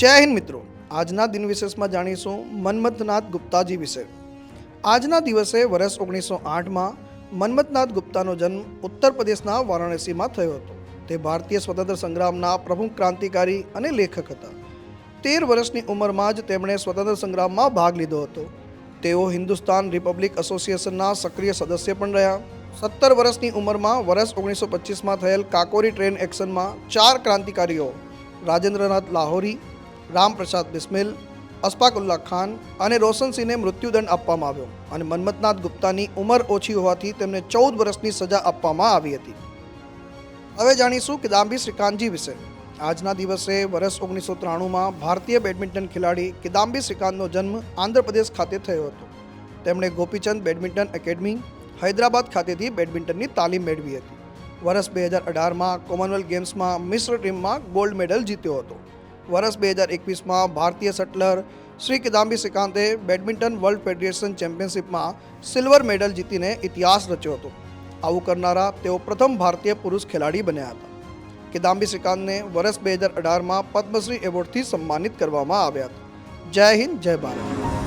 જય હિન્દ મિત્રો. આજના દિન વિશેષમાં જાણીશું મન્મથનાથ ગુપ્તાજી વિશે. આજના દિવસે વર્ષ ઓગણીસો આઠમાં મન્મથનાથ ગુપ્તાનો જન્મ ઉત્તર પ્રદેશના વારાણસીમાં થયો હતો. તે ભારતીય સ્વતંત્ર સંગ્રામના પ્રમુખ ક્રાંતિકારી અને લેખક હતા. તેર વર્ષની ઉંમરમાં જ તેમણે સ્વતંત્ર સંગ્રામમાં ભાગ લીધો હતો. તેઓ હિન્દુસ્તાન રિપબ્લિક એસોસિએશનના સક્રિય સદસ્ય પણ રહ્યા. સત્તર વર્ષની ઉંમરમાં વર્ષ ઓગણીસો પચીસમાં થયેલ કાકોરી ટ્રેન એક્શનમાં ચાર ક્રાંતિકારીઓ, રાજેન્દ્રનાથ લાહોરી રામપ્રસાદ બિસ્મિલ અસ્પાકુલ્લા ખાન અને રોશનસિંહને મૃત્યુદંડ આપવામાં આવ્યો અને મન્મથનાથ ગુપ્તાની ઉંમર ઓછી હોવાથી તેમને ચૌદ વર્ષની સજા આપવામાં આવી હતી. હવે જાણીશું કિદામ્બી શ્રીકાંતજી વિશે. આજના દિવસે વર્ષ ઓગણીસો ત્રાણુંમાં ભારતીય બેડમિન્ટન ખેલાડી કિદામ્બી શ્રીકાંતનો જન્મ આંધ્રપ્રદેશ ખાતે થયો હતો. તેમણે ગોપીચંદ બેડમિન્ટન એકેડમી, હૈદરાબાદ ખાતેથી બેડમિન્ટનની તાલીમ મેળવી હતી. વર્ષ બે હજાર અઢારમાં કોમનવેલ્થ ગેમ્સમાં મિશ્ર ટીમમાં ગોલ્ડ મેડલ જીત્યો હતો. વર્ષ બે હજાર એકવીસમાં ભારતીય શટલર શ્રી કિદામ્બી શ્રીકાંતે બેડમિન્ટન વર્લ્ડ ફેડરેશન ચેમ્પિયનશિપમાં સિલ્વર મેડલ જીતીને ઇતિહાસ રચ્યો હતો. આવું કરનારા તેઓ પ્રથમ ભારતીય પુરુષ ખેલાડી બન્યા હતા. કિદામ્બી શ્રીકાંતને વર્ષ બે હજાર અઢારમાં પદ્મશ્રી એવોર્ડથી સન્માનિત કરવામાં આવ્યા હતા. જય હિન્દ, જય ભારત.